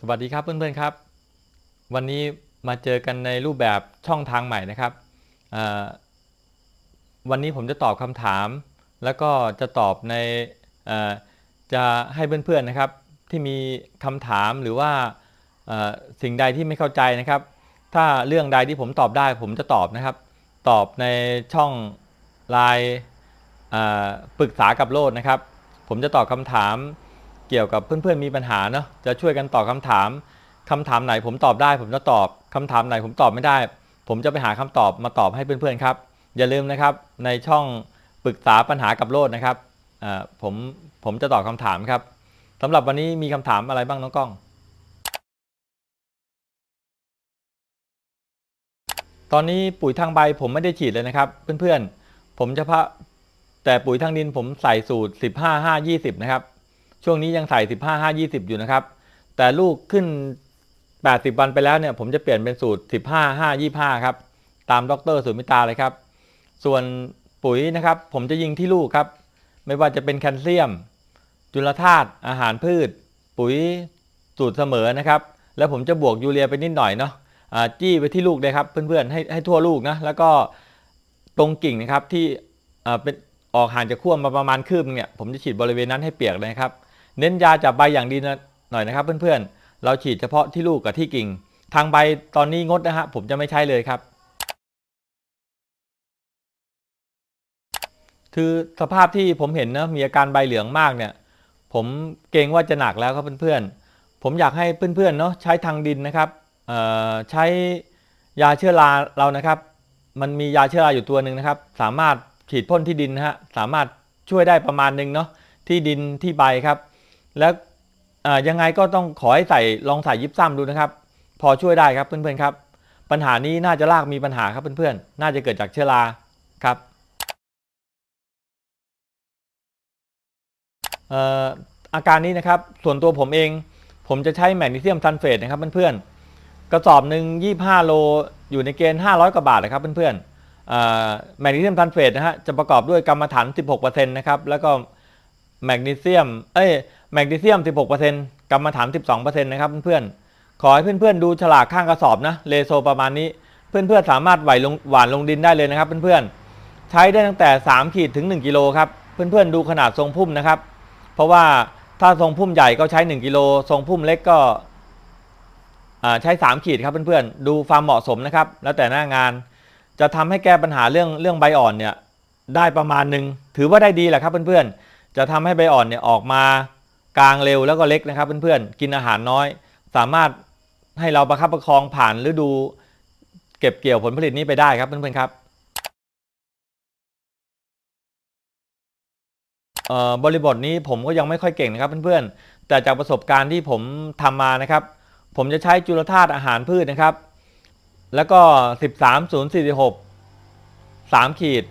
สวัสดีครับเพื่อนๆครับ วันนี้มาเจอกันในรูปแบบช่องทางใหม่นะครับ วันนี้ผมจะตอบคำถาม แล้วก็จะตอบในจะให้เพื่อนๆนะครับ ที่มีคำถามหรือว่าสิ่งใดที่ไม่เข้าใจนะครับ ถ้าเรื่องใดที่ผมตอบได้ ผมจะตอบนะครับ ตอบในช่องไลน์ปรึกษากับโลดนะครับ ผมจะตอบคำถาม เกี่ยวกับเพื่อนๆมีปัญหาเนาะจะช่วยกันตอบคำถามคำถามไหนผมตอบได้ ผมจะตอบคำถามไหนผมตอบไม่ได้ ผมจะไปหาคำตอบมาตอบให้เพื่อนๆครับ อย่าลืมนะครับในช่องปรึกษาปัญหากับโลดนะครับผมผมจะตอบคำถามครับสำหรับวันนี้มีคำถามอะไรบ้างน้องกล้อง ตอนนี้ปุ๋ยทางใบผมไม่ได้ฉีดเลยนะครับ เพื่อนๆผมเฉพาะแต่ปุ๋ยทางดินผมใส่สูตร 15 5 20 นะครับ ช่วงนี้ยังใส่15 5 20อยู่นะครับ แต่ลูกขึ้น80วันไปแล้วเนี่ยผมจะเปลี่ยนเป็นสูตร15 5 25ครับ ตามดรสุมิตาเลยครับ ส่วนปุ๋ยนะครับผมจะยิงที่ลูกครับ ไม่ว่าจะเป็นแคลเซียม จุลธาตุอาหารพืช ปุ๋ยสูตรเสมอนะครับ แล้วผมจะบวกยูเรียไปนิดหน่อยเนาะจี้ไปที่ลูกเลยครับ เพื่อนๆให้ให้ทั่วลูกนะแล้วก็ตรงกิ่งนะครับที่อ่าเป็นออกห่างจากขั้วมาประมาณคืบนึงเนี่ยผมจะฉีดบริเวณนั้นให้เปียกเลยครับ เน้นยาจับใบอย่างดีนะหน่อยนะครับเพื่อนๆ เราฉีดเฉพาะที่ลูกกับที่กิ่ง ทางใบตอนนี้งดนะฮะผมจะไม่ใช้เลยครับ คือสภาพที่ผมเห็นนะมีอาการใบเหลืองมากเนี่ย ผมเกรงว่าจะหนักแล้วครับเพื่อนๆ ผมอยากให้เพื่อนๆเนาะใช้ทางดินนะครับใช้ยาเชื้อราเรานะครับ มันมียาเชื้อราอยู่ตัวหนึ่งนะครับ สามารถฉีดพ่นที่ดินนะฮะสามารถช่วยได้ประมาณหนึงเนาะที่ดินที่ใบครับ แล้วยังไงก็ต้องขอให้ใส่ลองใส่ยิบซ้ำดูนะครับ พอช่วยได้ครับเพื่อนๆครับ ปัญหานี้น่าจะลากมีปัญหาครับเพื่อนๆ น่าจะเกิดจากเชื้อราครับอาการนี้นะครับส่วนตัวผมเอง ผมจะใช้แมกนีเซียมซัลเฟตนะครับเพื่อนๆกระสอบหนึ่ง25 โลอยู่ในเกณฑ์ 500 กว่าบาทนะครับเพื่อนๆเอ่อแมกนีเซียมซัลเฟตนะฮะจะประกอบด้วยกรรมฐาน 16%นะครับแล้วก็แมกนีเซียมเอ้ย แมกนีเซียม 16%กรรมฐาน 12%นะครับเพื่อนๆ ขอให้เพื่อนๆ ดูฉลากข้างกระสอบนะ เลโซประมาณนี้ เพื่อนๆ สามารถไหวลงหวานลงดินได้เลยนะครับเพื่อนๆ ใช้ได้ตั้งแต่ 3 ขีดถึง 1 กิโลครับ เพื่อนๆ ดูขนาดทรงพุ่มนะครับ เพราะว่าถ้าทรงพุ่มใหญ่ก็ใช้ 1 กิโล ทรงพุ่มเล็กก็ใช้ 3 ขีดครับเพื่อนๆ ดูความเหมาะสมนะครับ แล้วแต่หน้างาน จะทำให้แก้ปัญหาเรื่องเรื่องใบอ่อนเนี่ยได้ประมาณหนึ่ง ถือว่าได้ดีแหละครับเพื่อนๆ จะทำให้ใบอ่อนเนี่ยออกมา กลางเร็วแล้วก็เล็กนะครับเพื่อนๆ กินอาหารน้อย สามารถให้เราประคับประคองผ่านฤดู เก็บเกี่ยวผลผลิตนี้ไปได้ครับเพื่อนๆครับบริบทนี้ผมก็ยังไม่ค่อยเก่งนะครับเพื่อนๆ แต่จากประสบการณ์ที่ผมทำมานะครับ ผมจะใช้จุลธาตุอาหารพืชนะครับ แล้วก็ 13 046 3ขีด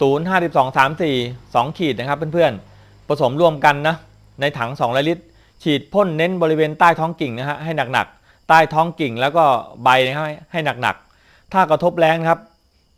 0 52 34 2ขีดนะครับเพื่อนๆ ผสมรวมกันนะ ในถัง2ลิตร ฉีดพ่นเน้นบริเวณใต้ท้องกิ่งนะฮะให้หนักๆ ใต้ท้องกิ่งแล้วก็ใบนะครับให้หนักๆ ถ้ากระทบแรงครับ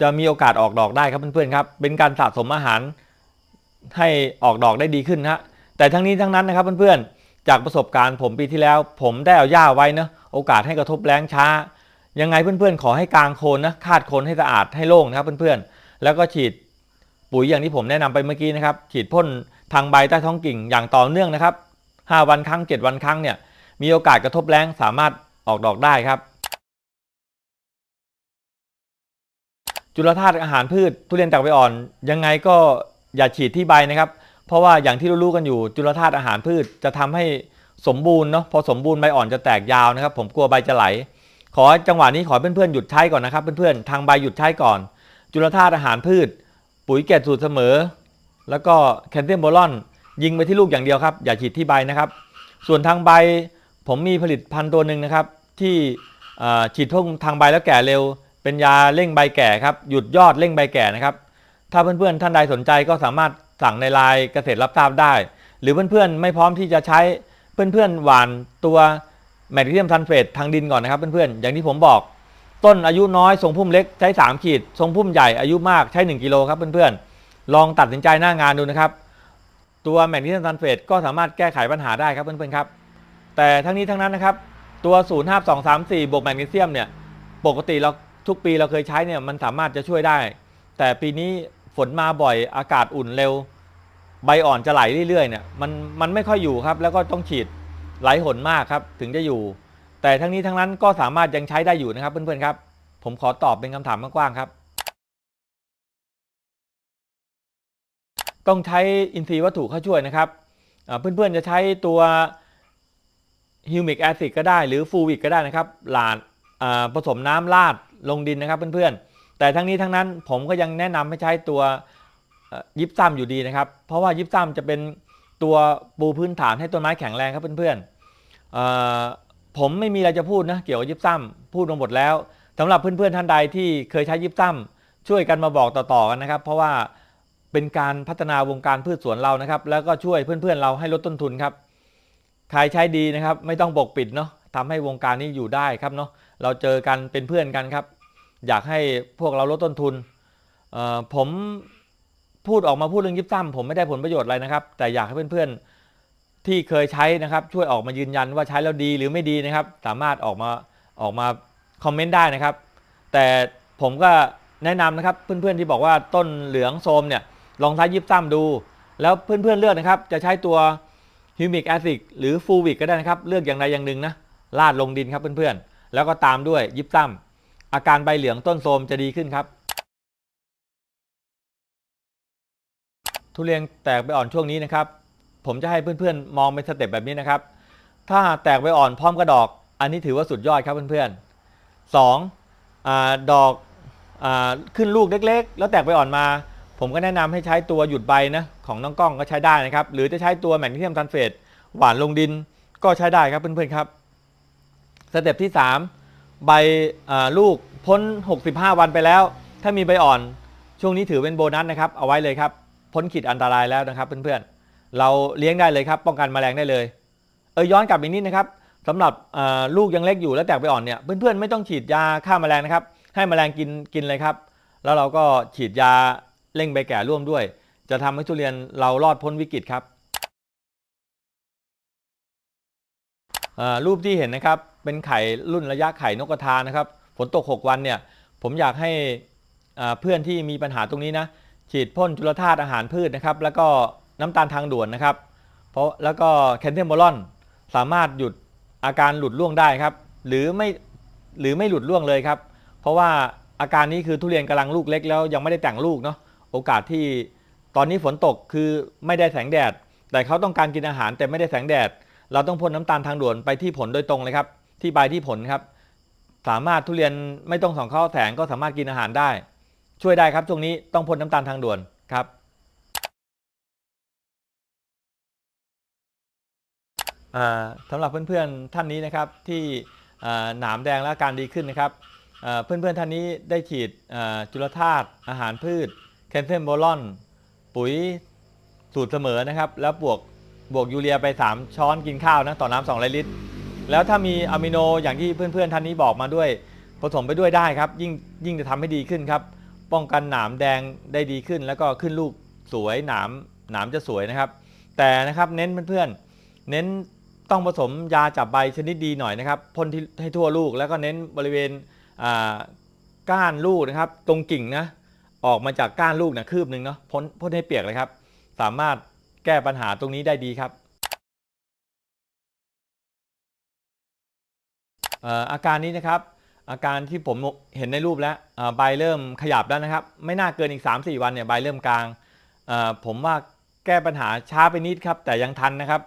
จะมีโอกาสออกดอกได้ครับเพื่อนๆครับ เป็นการสะสมอาหารให้ออกดอกได้ดีขึ้นนะฮะแต่ทั้งนี้ทั้งนั้นนะครับเพื่อนๆ จากประสบการณ์ผมปีที่แล้ว ผมได้เอาหญ้าไว้นะโอกาสให้กระทบแรงช้า ยังไงเพื่อนๆ ขอให้กางโคนนะคาดโคนให้สะอาดให้โล่งนะครับเพื่อนๆ แล้วก็ฉีดปุ๋ยอย่างที่ผมแนะนำไปเมื่อกี้นะครับ ฉีดพ่น ทางใบใต้ท้องกิ่งอย่างต่อเนื่องนะครับ 5 วันครั้ง 7 วันครั้งเนี่ยมีโอกาสกระทบแรงสามารถออกดอกได้ครับ จุลธาตุอาหารพืชทุเรียนจากใบอ่อน ยังไงก็อย่าฉีดที่ใบนะครับ เพราะว่าอย่างที่รู้ๆกันอยู่จุลธาตุอาหารพืชจะทำให้สมบูรณ์เนาะพอสมบูรณ์ใบอ่อนจะแตกยาวนะครับ ผมกลัวใบจะไหล ขอจังหวะนี้ขอเพื่อนๆหยุดใช้ก่อนนะครับ เพื่อนๆทางใบหยุดใช้ก่อน จุลธาตุอาหารพืช ปุ๋ยเกล็ดสูตรเสมอ แล้วก็แคลเซียมโบรอน ยิงไปที่ลูกอย่างเดียวครับ อย่าฉีดที่ใบนะครับ ส่วนทางใบผมมีผลิตภัณฑ์ตัวหนึ่งนะครับ ที่ฉีดพ่นทางใบแล้วแก่เร็ว เป็นยาเร่งใบแก่ครับ หยุดยอดเร่งใบแก่นะครับ ถ้าเพื่อนๆท่านใดสนใจก็สามารถสั่งในไลน์เกษตรรับทราบได้ หรือเพื่อนๆไม่พร้อมที่จะใช้เพื่อนๆหวานตัวแมกนีเซียมซัลเฟตทางดินก่อนนะครับเพื่อนๆอย่างที่ผมบอกต้นอายุน้อยทรงพุ่มเล็กใช้ 3 ขีด ทรงพุ่มใหญ่อายุมากใช้ 1 กิโลครับเพื่อนๆ ลองตัดสินใจหน้างานดูนะครับ ตัวแมกนีเซียมซัลเฟตก็สามารถแก้ไขปัญหาได้ครับเพื่อนๆครับ แต่ทั้งนี้ทั้งนั้นนะครับ ตัว 05234 บวกแมกนีเซียมเนี่ย ปกติเราทุกปีเราเคยใช้เนี่ยมันสามารถจะช่วยได้ แต่ปีนี้ฝนมาบ่อยอากาศอุ่นเร็ว ใบอ่อนจะไหลเรื่อยๆเนี่ยมันมันไม่ค่อยอยู่ครับ แล้วก็ต้องฉีดไหลหนมากครับถึงจะอยู่ แต่ทั้งนี้ทั้งนั้นก็สามารถยังใช้ได้อยู่นะครับเพื่อนๆครับ ผมขอตอบเป็นคำถามกว้างๆครับ ต้องใช้อินทรีย์วัตถุเข้าช่วยนะครับเพื่อนๆจะใช้ตัวฮิวมิกแอซิดก็ได้หรือฟูวิกก็ได้นะครับหลาดผสมน้ำลาดลงดินนะครับเพื่อนๆ แต่ทั้งนี้ทั้งนั้นผมก็ยังแนะนำให้ใช้ตัวยิปซัมอยู่ดีนะครับ เพราะว่ายิปซัมจะเป็นตัวปูพื้นฐานให้ต้นไม้แข็งแรงครับเพื่อนๆผมไม่มีอะไรจะพูดนะเกี่ยวกับยิปซัมพูดมาหมดแล้วสำหรับเพื่อนๆท่านใดที่เคยใช้ยิปซัมช่วยกันมาบอกต่อๆกันนะครับ เพราะว่า เป็นการพัฒนาวงการพืชสวนเรานะครับ แล้วก็ช่วยเพื่อนๆเราให้ลดต้นทุนครับใครใช้ดีนะครับ ไม่ต้องปกปิดเนาะทำให้วงการนี้อยู่ได้ครับเนาะเราเจอกันเป็นเพื่อนกันครับ อยากให้พวกเราลดต้นทุนผมพูดออกมาพูดเรื่องยิบซ้ำผมไม่ได้ผลประโยชน์อะไรนะครับ แต่อยากให้เพื่อนๆที่เคยใช้นะครับ ช่วยออกมายืนยันว่าใช้แล้วดีหรือไม่ดีนะครับ สามารถออกมาออกมาคอมเมนต์ได้นะครับ แต่ผมก็แนะนำนะครับเพื่อนๆที่บอกว่าต้นเหลืองโทมเนี่ย ลองใช้ยิบซ้ำดู แล้วเพื่อนๆเลือกนะครับ จะใช้ตัวฮิวมิกแอซิดหรือฟูวิกก็ได้นะครับ เลือกอย่างใดอย่างหนึ่งนะลาดลงดินครับเพื่อนๆ แล้วก็ตามด้วยยิบซ้ำอาการใบเหลืองต้นโทมจะดีขึ้นครับ ทุเรียนแตกใบอ่อนช่วงนี้นะครับ ผมจะให้เพื่อนๆ มองเป็นสเต็ปแบบนี้นะครับ ถ้าแตกใบอ่อนพร้อมกระดอก อันนี้ถือว่าสุดยอดครับเพื่อนๆสองอดอกอขึ้นลูกเล็ก ๆ แล้วแตกใบอ่อนมา ผมก็แนะนำให้ใช้ตัวหยุดใบนะของน้องกล้องก็ใช้ได้นะครับ หรือจะใช้ตัวแมกนีเซียมซัลเฟตหวานลงดินก็ใช้ได้ครับเพื่อนๆครับ สเต็ปที่ 3 ใบลูกพ้น 65 วันไปแล้ว ถ้ามีใบอ่อนช่วงนี้ถือเป็นโบนัสนะครับ เอาไว้เลยครับ พ้นขีดอันตรายแล้วนะครับเพื่อนๆ เราเลี้ยงได้เลยครับ ป้องกันแมลงได้เลย เออย้อนกลับอีกนิดนะครับสำหรับลูกยังเล็กอยู่แล้วแตกใบอ่อนเนี่ยเพื่อนๆไม่ต้องฉีดยาฆ่าแมลงนะครับ ให้แมลงกินกินเลยครับ แล้วเราก็ฉีดยา เร่งใบแก่ร่วมด้วย จะทำให้ทุเรียนเรารอดพ้นวิกฤตครับรูปที่เห็นนะครับเป็นไข่รุ่นระยะไข่นกกระทานะครับฝนตก 6 วันเนี่ยผมอยากให้เพื่อนที่มีปัญหาตรงนี้นะฉีดพ่นจุลธาตุอาหารพืชนะครับแล้วก็น้ำตาลทางด่วนนะครับ เพราะแล้วก็แคนเทมโบลอนสามารถหยุดอาการหลุดร่วงได้ครับ หรือไม่หรือไม่หลุดร่วงเลยครับ เพราะว่าอาการนี้คือทุเรียนกำลังลูกเล็กแล้วยังไม่ได้แต่งลูกเนาะ โอกาสที่ตอนนี้ฝนตกคือไม่ได้แสงแดด แต่เขาต้องการกินอาหารแต่ไม่ได้แสงแดด เราต้องพ่นน้ำตาลทางด่วนไปที่ผลโดยตรงเลยครับ ที่ใบที่ผลครับ สามารถทุเรียนไม่ต้องส่องเข้าแสงก็สามารถกินอาหารได้ ช่วยได้ครับช่วงนี้ต้องพ่นน้ำตาลทางด่วนครับอ่าสำหรับเพื่อนๆท่านนี้นะครับที่หนามแดงและอาการดีขึ้นนะครับอ่าเพื่อนๆท่านนี้ได้ฉีดจุลธาตุอาหารพืช แคลเซียมโบรอนปุ๋ยสูตรเสมอนะครับ แล้วบวกบวกยูเรียไป 3 ช้อนกินข้าวนะต่อน้ำ2ลิตร แล้วถ้ามีอะมิโนอย่างที่เพื่อนๆท่านนี้บอกมาด้วย ผสมไปด้วยได้ครับยิ่งยิ่งจะทำให้ดีขึ้นครับ ป้องกันหนามแดงได้ดีขึ้น แล้วก็ขึ้นลูกสวยหนามหนามจะสวยนะครับ แต่นะครับเน้นเพื่อนๆเน้นต้องผสมยาจับใบชนิดดีหน่อยนะครับพ่นที่ให้ทั่วลูกแล้วก็เน้นบริเวณอ่าก้านลูกนะครับ ตรงกิ่งนะ ออกมาจากก้านลูกนะคืบหนึ่งเนาะพ่นพ่นให้เปียกเลยครับ สามารถแก้ปัญหาตรงนี้ได้ดีครับอาการนี้นะครับ อาการที่ผมเห็นในรูปแล้วใบเริ่มขยับแล้วนะครับ ไม่น่าเกินอีก 3-4 วันเนี่ยใบเริ่มกลาง ผมว่าแก้ปัญหาช้าไปนิดครับ แต่ยังทันนะครับ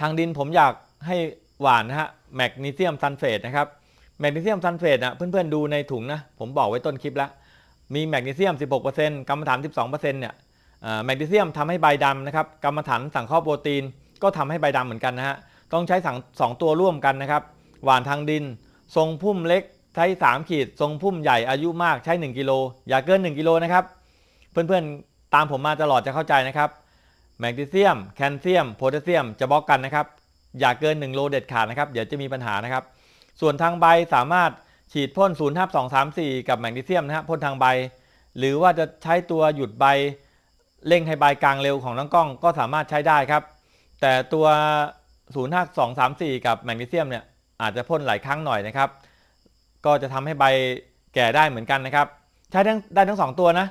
ทางดินผมอยากให้หวานนะฮะแมกนีเซียมซัลเฟตนะครับแมกนีเซียมซัลเฟตนะเพื่อนๆดูในถุงนะ ผมบอกไว้ต้นคลิปแล้ว มีแมกนีเซียม 16%กรรมฐาน 12%เนี่ยเอ่อแมกนีเซียมทำให้ใบดำนะครับกรรมฐานสังเคราะห์โปรตีน ก็ทำให้ใบดำเหมือนกันนะฮะต้องใช้สังสองตัวร่วมกันนะครับ หวานทางดิน ทรงพุ่มเล็กใช้ 3 ขีด ทรงพุ่มใหญ่อายุมากใช้ 1 กิโล อย่าเกิน 1 กิโลนะครับ เพื่อนๆ ตามผมมาตลอดจะเข้าใจนะครับ แมกนีเซียม แคลเซียม โพแทสเซียม จะบล็อกกันนะครับ อย่าเกิน 1 โลเด็ดขาดนะครับ เดี๋ยวจะมีปัญหานะครับ ส่วนทางใบสามารถ ฉีดพ่น0 5 2 3 4กับแมกนีเซียมนะฮะพ่นทางใบ หรือว่าจะใช้ตัวหยุดใบเร่งให้ใบกลางเร็วของน้องกล้องก็สามารถใช้ได้ครับ แต่ตัว0 5 2 3 4กับแมกนีเซียมเนี่ยอาจจะพ่นหลายครั้งหน่อยนะครับ ก็จะทำให้ใบแก่ได้เหมือนกันนะครับ ใช้ทั้งได้ทั้งสองตัวนะ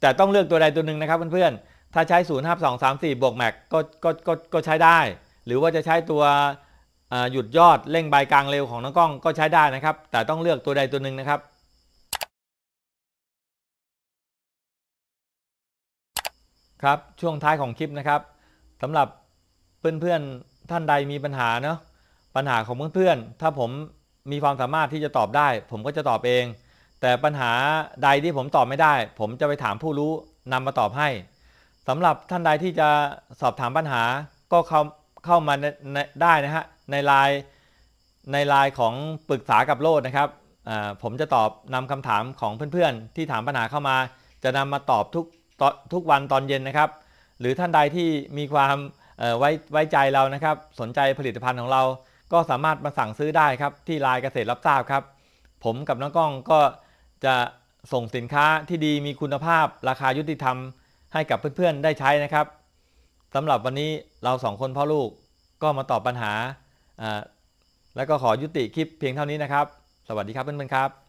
แต่ต้องเลือกตัวใดตัวหนึ่งนะครับเพื่อนๆถ้าใช้0 5 2 3 4บวกแม็กก็ก็ก็ก็ใช้ได้ หรือว่าจะใช้ตัว หยุดยอดเร่งใบกลางเร็วของน้องกล้องก็ใช้ได้นะครับ แต่ต้องเลือกตัวใดตัวหนึ่งนะครับ ครับช่วงท้ายของคลิปนะครับสำหรับเพื่อนๆท่านใดมีปัญหาเนาะปัญหาของเพื่อนๆถ้าผมมีความสามารถที่จะตอบได้ ผมก็จะตอบเอง แต่ปัญหาใดที่ผมตอบไม่ได้ ผมจะไปถามผู้รู้นำมาตอบให้สำหรับท่านใดที่จะสอบถามปัญหาก็เข้าเข้ามาได้นะฮะ ในไลน์ในไลน์ของปรึกษากับโลดนะครับผมจะตอบนำคำถามของเพื่อนๆ ที่ถามปัญหาเข้ามา จะนำมาตอบทุกทุกวันตอนเย็นนะครับ หรือท่านใดที่มีความไว้ไว้ใจเรานะครับ สนใจผลิตภัณฑ์ของเรา ก็สามารถมาสั่งซื้อได้ครับ ที่ไลน์เกษตรรับทราบครับ ผมกับน้องก้องก็จะส่งสินค้าที่ดีมีคุณภาพราคายุติธรรม ให้กับเพื่อนๆได้ใช้นะครับสำหรับวันนี้เราสองคนพ่อลูกก็มาตอบปัญหา แล้วก็ขอยุติคลิปเพียงเท่านี้นะครับ สวัสดีครับเพื่อนๆครับ